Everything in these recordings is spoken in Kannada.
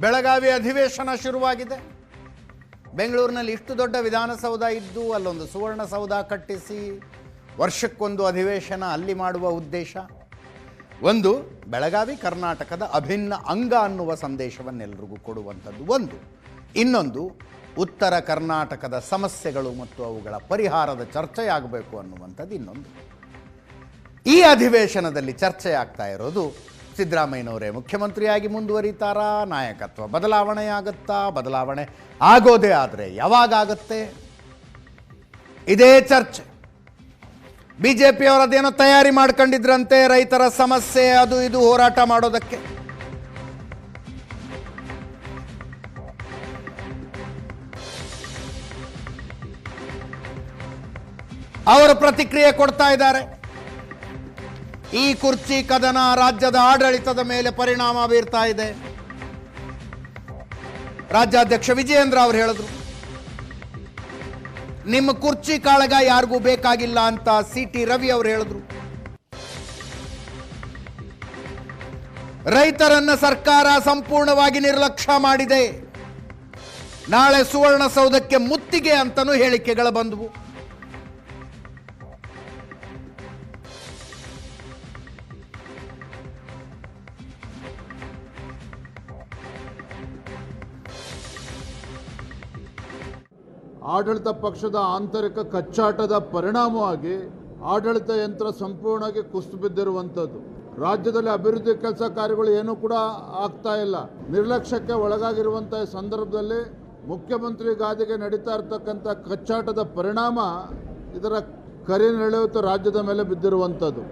ಬೆಳಗಾವಿ ಅಧಿವೇಶನ ಶುರುವಾಗಿದೆ. ಬೆಂಗಳೂರಿನಲ್ಲಿ ಇಷ್ಟು ದೊಡ್ಡ ವಿಧಾನಸೌಧ ಇದ್ದು ಅಲ್ಲೊಂದು ಸುವರ್ಣಸೌಧ ಕಟ್ಟಿಸಿ ವರ್ಷಕ್ಕೊಂದು ಅಧಿವೇಶನ ಅಲ್ಲಿ ಮಾಡುವ ಉದ್ದೇಶ? ಒಂದು, ಬೆಳಗಾವಿ ಕರ್ನಾಟಕದ ಅಭಿನ್ನ ಅಂಗ ಅನ್ನುವ ಸಂದೇಶವನ್ನೆಲ್ಲರಿಗೂ ಕೊಡುವಂಥದ್ದು ಒಂದು. ಇನ್ನೊಂದು, ಉತ್ತರ ಕರ್ನಾಟಕದ ಸಮಸ್ಯೆಗಳು ಮತ್ತು ಅವುಗಳ ಪರಿಹಾರದ ಚರ್ಚೆಯಾಗಬೇಕು ಅನ್ನುವಂಥದ್ದು ಇನ್ನೊಂದು. ಈ ಅಧಿವೇಶನದಲ್ಲಿ ಚರ್ಚೆ ಆಗ್ತಾ ಇರೋದು ಸಿದ್ದರಾಮಯ್ಯನವರೇ, ಮುಖ್ಯಮಂತ್ರಿಯಾಗಿ ಮುಂದುವರಿತಾರಾ? ನಾಯಕತ್ವ ಬದಲಾವಣೆ ಆಗುತ್ತಾ ಬದಲಾವಣೆ ಆಗೋದೇ ಆದರೆ ಯಾವಾಗ ಇದೇ ಚರ್ಚೆ. ಬಿ ಜೆ ತಯಾರಿ ಮಾಡ್ಕೊಂಡಿದ್ರಂತೆ, ರೈತರ ಸಮಸ್ಯೆ, ಅದು ಇದು ಹೋರಾಟ ಮಾಡೋದಕ್ಕೆ. ಅವರು ಪ್ರತಿಕ್ರಿಯೆ ಕೊಡ್ತಾ ಇದ್ದಾರೆ. ಈ ಕುರ್ಚಿ ಕದನ ರಾಜ್ಯದ ಆಡಳಿತದ ಮೇಲೆ ಪರಿಣಾಮ ಬೀರ್ತಾ ಇದೆ. ರಾಜ್ಯಾಧ್ಯಕ್ಷ ವಿಜಯೇಂದ್ರ ಅವರು ಹೇಳಿದ್ರು, ನಿಮ್ಮ ಕುರ್ಚಿ ಕಾಳಗ ಯಾರಿಗೂ ಬೇಕಾಗಿಲ್ಲ ಅಂತ ಸಿ ಟಿ ರವಿ ಅವರು ಹೇಳಿದ್ರು. ರೈತರನ್ನ ಸರ್ಕಾರ ಸಂಪೂರ್ಣವಾಗಿ ನಿರ್ಲಕ್ಷ್ಯ ಮಾಡಿದೆ. ನಾಳೆ ಸುವರ್ಣಸೌಧಕ್ಕೆ ಮುತ್ತಿಗೆ ಅಂತಲೂ ಹೇಳಿಕೆಗಳು ಬಂದವು. ಆಡಳಿತ ಪಕ್ಷದ ಆಂತರಿಕ ಕಚ್ಚಾಟದ ಪರಿಣಾಮವಾಗಿ ಆಡಳಿತ ಯಂತ್ರ ಸಂಪೂರ್ಣವಾಗಿ ಕುಸಿದು ಬಿದ್ದಿರುವಂಥದ್ದು. ರಾಜ್ಯದಲ್ಲಿ ಅಭಿವೃದ್ಧಿ ಕೆಲಸ ಕಾರ್ಯಗಳು ಏನೂ ಕೂಡ ಆಗ್ತಾ ಇಲ್ಲ. ನಿರ್ಲಕ್ಷ್ಯಕ್ಕೆ ಒಳಗಾಗಿರುವಂಥ ಸಂದರ್ಭದಲ್ಲಿ ಮುಖ್ಯಮಂತ್ರಿ ಗಾದಿಗೆ ನಡೀತಾ ಇರತಕ್ಕಂಥ ಕಚ್ಚಾಟದ ಪರಿಣಾಮ ಇದರ ಕರಿನೆಳೆಯುತ್ತ ರಾಜ್ಯದ ಮೇಲೆ ಬಿದ್ದಿರುವಂಥದ್ದು.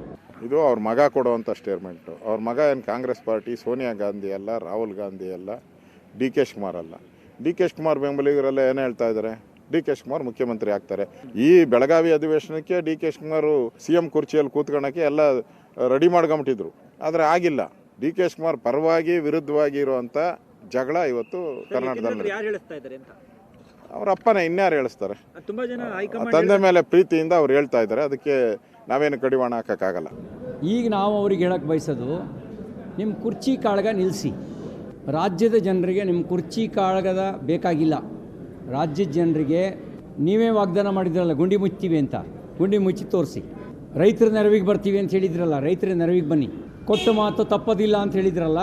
ಇದು ಅವ್ರ ಮಗ ಕೊಡುವಂಥ ಸ್ಟೇಟ್ಮೆಂಟು ಅವ್ರ ಮಗ ಏನು ಕಾಂಗ್ರೆಸ್ ಪಾರ್ಟಿ, ಸೋನಿಯಾ ಗಾಂಧಿ ಅಲ್ಲ, ರಾಹುಲ್ ಗಾಂಧಿ ಅಲ್ಲ, ಡಿ ಕೆ ಶಿವಕುಮಾರ್ ಅಲ್ಲ. ಡಿ ಕೆ ಶಿವಕುಮಾರ್ ಬೆಂಬಲಿಗರೆಲ್ಲ ಏನು ಹೇಳ್ತಾ ಇದ್ದಾರೆ? ಡಿ ಕೆ ಶಿವಕುಮಾರ್ ಮುಖ್ಯಮಂತ್ರಿ ಆಗ್ತಾರೆ. ಈ ಬೆಳಗಾವಿ ಅಧಿವೇಶನಕ್ಕೆ D K Shivakumar C M ಕುರ್ಚಿಯಲ್ಲಿ ಕೂತ್ಕೊಳ್ಳೋಕ್ಕೆ ಎಲ್ಲ ರೆಡಿ ಮಾಡ್ಕೊಂಬಿಟ್ಟಿದ್ರು. ಆದರೆ ಆಗಿಲ್ಲ. ಡಿ ಕೆ ಶಿವಕುಮಾರ್ ಪರವಾಗಿ ವಿರುದ್ಧವಾಗಿ ಇರುವಂಥ ಜಗಳ ಇವತ್ತು ಕರ್ನಾಟಕದಲ್ಲಿ ಯಾರು ಹೇಳಿಸ್ತಾ ಅಂತ? ಅವ್ರ ಅಪ್ಪನೇ ಇನ್ಯಾರು ಹೇಳಿಸ್ತಾರೆ ತಂದೆ ಮೇಲೆ ಪ್ರೀತಿಯಿಂದ ಅವ್ರು ಹೇಳ್ತಾ ಇದ್ದಾರೆ. ಅದಕ್ಕೆ ನಾವೇನು ಕಡಿವಾಣ ಹಾಕೋಕ್ಕಾಗಲ್ಲ. ಈಗ ನಾವು ಅವ್ರಿಗೆ ಹೇಳಕ್ಕೆ ಬಯಸೋದು ನಿಮ್ಮ ಕುರ್ಚಿ ಕಾಳಗ ನಿಲ್ಲಿಸಿ ರಾಜ್ಯದ ಜನರಿಗೆ ನಿಮ್ಮ ಕುರ್ಚಿ ಕಾಳಗದ ಬೇಕಾಗಿಲ್ಲ. ರಾಜ್ಯದ ಜನರಿಗೆ ನೀವೇ ವಾಗ್ದಾನ ಮಾಡಿದ್ರಲ್ಲ, ಗುಂಡಿ ಮುಚ್ತೀವಿ ಅಂತ. ಗುಂಡಿ ಮುಚ್ಚಿ ತೋರಿಸಿ. ರೈತರ ನೆರವಿಗೆ ಬರ್ತೀವಿ ಅಂತ ಹೇಳಿದ್ರಲ್ಲ, ರೈತರ ನೆರವಿಗೆ ಬನ್ನಿ. ಕೊಟ್ಟ ಮಾತು ತಪ್ಪದಿಲ್ಲ ಅಂತ ಹೇಳಿದ್ರಲ್ಲ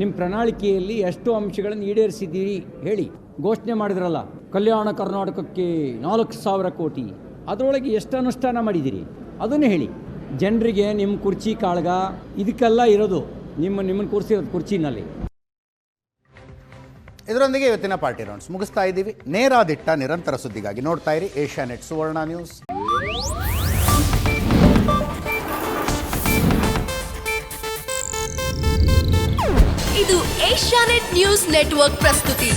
ನಿಮ್ಮ ಪ್ರಣಾಳಿಕೆಯಲ್ಲಿ ಎಷ್ಟು ಅಂಶಗಳನ್ನು ಈಡೇರಿಸಿದ್ದೀರಿ ಹೇಳಿ. ಘೋಷಣೆ ಮಾಡಿದ್ರಲ್ಲ, ಕಲ್ಯಾಣ ಕರ್ನಾಟಕಕ್ಕೆ ನಾಲ್ಕು ಸಾವಿರ ಕೋಟಿ. ಅದರೊಳಗೆ ಎಷ್ಟು ಅನುಷ್ಠಾನ ಮಾಡಿದ್ದೀರಿ? ಅದನ್ನು ಹೇಳಿ. ಜನರಿಗೆ ನಿಮ್ಮ ಕುರ್ಚಿ ಕಾಳಗ, ಇದಕ್ಕೆಲ್ಲ ಇರೋದು, ನಿಮ್ಮ ನಿಮ್ಮನ್ನು ಕೂರಿಸಿರೋದು ಕುರ್ಚಿನಲ್ಲಿ. ಇದರೊಂದಿಗೆ ಇವತ್ತಿನ ಪಾರ್ಟಿ ರೌಂಡ್ಸ್ ಮುಗಿಸ್ತಾ ಇದ್ದೀವಿ. ನೇರಾದಿಟ್ಟ ನಿರಂತರ ಸುದ್ದಿಗಾಗಿ ನೋಡ್ತಾ ಇರಿ ಏಷ್ಯಾ ನೆಟ್ ಸುವರ್ಣ ನ್ಯೂಸ್. ಇದು ಏಷ್ಯಾನೆಟ್ ನ್ಯೂಸ್ ನೆಟ್ವರ್ಕ್ ಪ್ರಸ್ತುತಿ.